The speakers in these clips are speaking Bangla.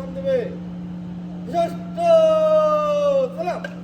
আলীর স্মরণে রাষ্ট্রীয় মাতার সশস্ত্র সালাম দেবে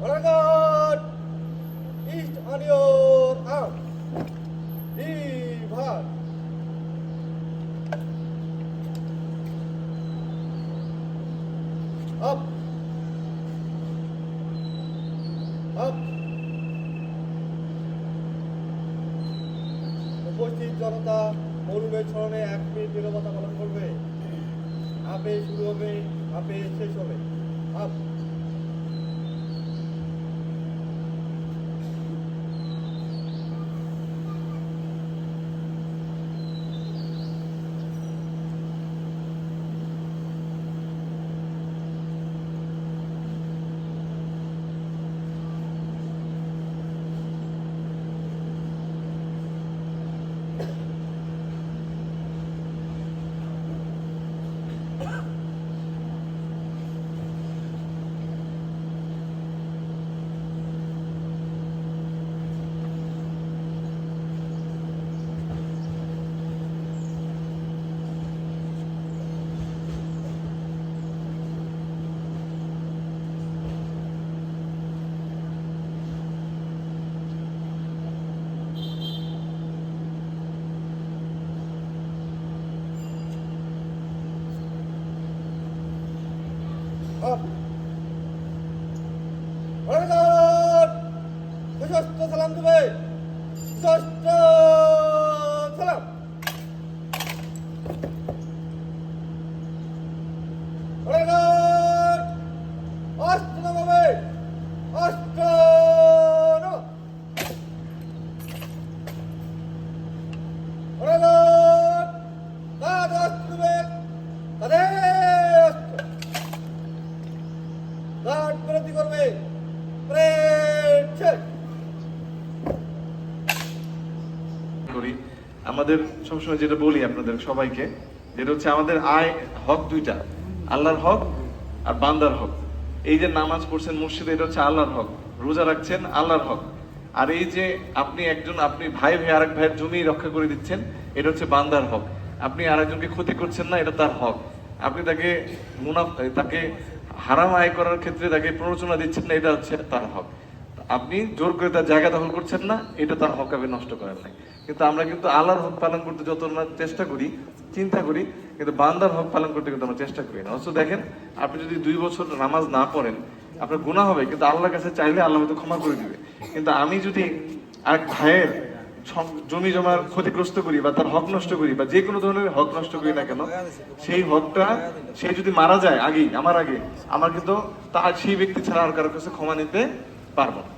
Oregon! East on your arm. Leave hard. Up. উপস্থিত জনতা মরুমের স্মরণে এক মিনিট নিরবতা পালন করবে আপে শুরু হবে, আপে শেষ হবে আপ up. Oregon! সশস্ত্র সালাম দেবে সশস্ত্র সালাম Oregon! অস্ত্র নামাবে অস্ত্র Oregon! কাঁধে অস্ত্র দেবে কাঁধে করি। আমাদের সবসময় যেটা বলি আপনাদের, সবাইকে, যেটা হচ্ছে আমাদের আয়, হক দুইটা। আল্লাহর হক আর বান্দার হক। এই যে নামাজ পড়ছেন মসজিদে, এটা হচ্ছে আল্লাহর হক। রোজা রাখছেন, আল্লাহর হক। আর এই যে আপনি একজন, আপনি ভাই ভাই, আরেক ভাইয়ের জমি রক্ষা করে দিচ্ছেন, এটা হচ্ছে বান্দার হক। আপনি আরেকজনকে ক্ষতি করছেন না, এটা তার হক। আপনি তাকে মুনাফ, তাকে হারাম আয় করার ক্ষেত্রে তাকে প্ররোচনা দিচ্ছেন না, এটা হচ্ছে তার হক। আপনি জোর করে তার জায়গা দখল করছেন না, এটা তার হক নষ্ট করেন নাই। কিন্তু আমরা কিন্তু আল্লাহর হক পালন করতে যত না চেষ্টা করি, চিন্তা করি, কিন্তু বান্দার হক পালন করতে কিন্তু আমরা চেষ্টা করি না। অথচ দেখেন, আপনি যদি দুই বছর নামাজ না পড়েন, আপনার গুণা হবে, কিন্তু আল্লাহর কাছে চাইলে আল্লাহ হয়তো ক্ষমা করে দিবে। কিন্তু আমি যদি এক ভাইয়ের জমি জমার ক্ষতিগ্রস্ত করি বা তার হক নষ্ট করি বা যে কোনো ধরনের হক নষ্ট করি না কেন, সেই হকটা সে যদি মারা যায় আগেই, আমার আগে, আমার কিন্তু তার সেই ব্যক্তি ছাড়া আর কারোর কাছে ক্ষমা নিতে পারব না।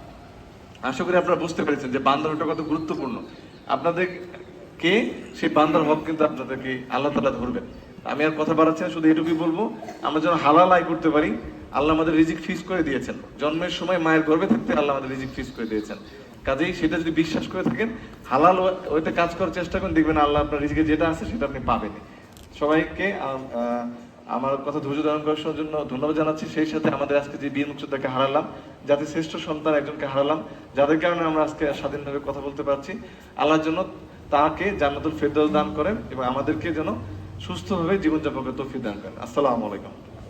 আশা করি আপনারা বুঝতে পেরেছেন যে বান্দার হকটা কত গুরুত্বপূর্ণ। আপনাদের কে? সেই বান্দার হক কিন্তু আপনাদেরকে আল্লাহ তালা ধরবেন। আমি আর কথা বাড়াচ্ছি না, শুধু এটুকুই বলব, আমরা যেন হালাল আয় করতে পারি, আল্লাহ আমাদের রিজিক ফিস করে দিয়েছেন। জন্মের সময় মায়ের গর্ভে থাকতে আল্লাহ আমাদের রিজিক ফিস করে দিয়েছেন। কাজেই সেটা যদি বিশ্বাস করে থাকেন, হালাল ওইতে কাজ করার চেষ্টা করেন, দেখবেন আল্লাহ আপনার রিজিকে যেটা আছে সেটা আপনি পাবেন। সবাইকে আমার কথা ধৈর্য ধারণ করার জন্য ধন্যবাদ জানাচ্ছি। সেই সাথে আমাদের আজকে যে বীর মুক্তিযোদ্ধাকে হারালাম যাতে শ্রেষ্ঠ সন্তান একজনকে হারালাম, যাদের কারণে আমরা আজকে স্বাধীনভাবে কথা বলতে পারছি। আল্লাহর জন্য তাকে জান্নাতুল ফেরদৌস দান করেন এবং আমাদেরকে যেন সুস্থভাবে জীবনযাপনের তৌফিক দান করেন। আসসালামু আলাইকুম।